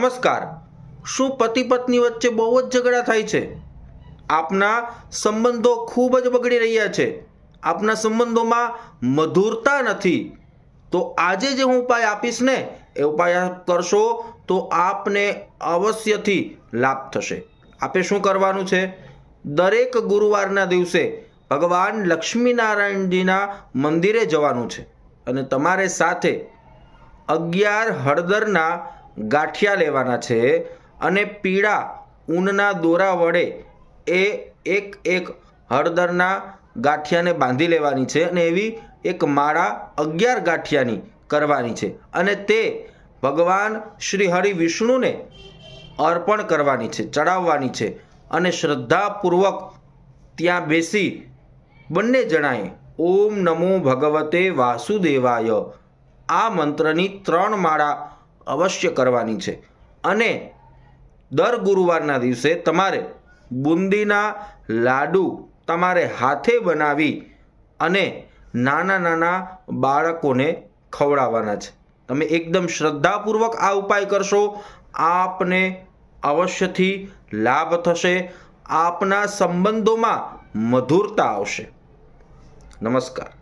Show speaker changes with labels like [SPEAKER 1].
[SPEAKER 1] નમસ્કાર. શું પતિ પત્ની વચ્ચે બહુ જ ઝઘડા થાય છે? આપના સંબંધો ખૂબ જ બગડી રહ્યા છે. આપના સંબંધોમાં મધુરતા નથી. તો આજે જે હું ઉપાય આપીશ ને, એ ઉપાય કરશો તો આપને અવશ્યથી લાભ થશે. આપે શું કરવાનું છે? દરેક ગુરુવારના દિવસે ભગવાન લક્ષ્મીનારાયણજીના મંદિરે જવાનું છે. અને તમારે સાથે અગિયાર હળદરના ગાંઠિયા લેવાના છે અને પીળા ઊનના દોરા વડે એ એક એક હળદરના ગાંઠિયાને બાંધી લેવાની છે અને એવી એક માળા અગિયાર ગાંઠિયાની કરવાની છે. અને તે ભગવાન શ્રી હરિ વિષ્ણુને અર્પણ કરવાની છે, ચડાવવાની છે અને શ્રદ્ધાપૂર્વક ત્યાં બેસી બંને જણાએ ઓમ નમો ભગવતે વાસુદેવાય આ મંત્રની ત્રણ માળા અવશ્ય કરવાની છે. અને દર ગુરુવારના દિવસે તમારે બુંદીના લાડુ તમારે હાથે બનાવી અને નાના નાના બાળકોને ખવડાવવાના છે. તમે એકદમ શ્રદ્ધાપૂર્વક આ ઉપાય કરશો, આપને અવશ્યથી લાભ થશે, આપના સંબંધોમાં મધુરતા આવશે. નમસ્કાર.